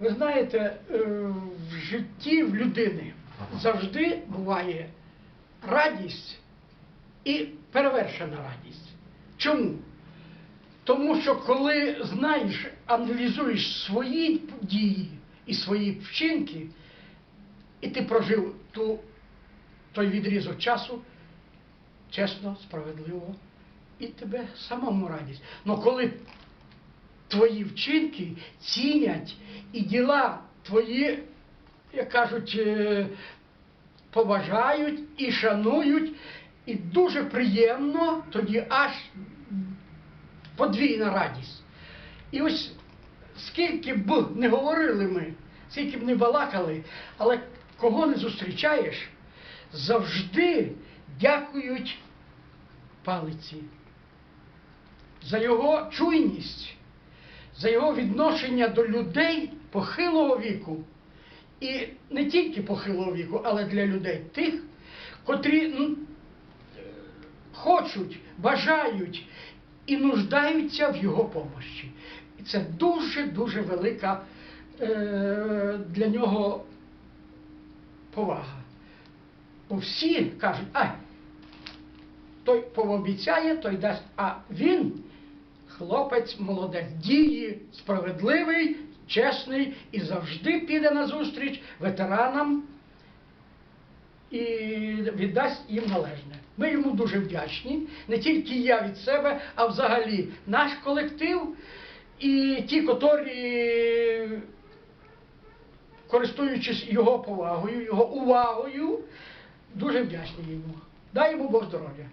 Ви знаєте, е, в житті в людини завжди буває радість і перевершена радість. Чому? Тому що коли знаєш, аналізуєш свої дії і свої вчинки, і ти прожив ту, той відрізок часу чесно, справедливо, і тебе самому радість. Но коли твої вчинки цінять і діла твої, як кажуть, е, поважають і шанують, і дуже приємно тоді аж подвійна радість. І ось скільки б не говорили ми, скільки б не балакали, але кого не зустрічаєш, завжди дякують палиці за його чуйність, за його відношення до людей похилого віку. І не тільки похилого віку, але для людей тих, котрі хочуть, бажають і нуждаються в його помощі. І це дуже-дуже велика е, для нього повага. Бо всі кажуть, ай, той пообіцяє, той дасть, а він хлопець молодець, діє, справедливий, чесний і завжди піде на зустріч ветеранам і віддасть їм належне. Ми йому дуже вдячні, не тільки я від себе, а взагалі наш колектив і ті, котрі, користуючись його повагою, його увагою, дуже вдячні йому. Дай йому Бог здоров'я.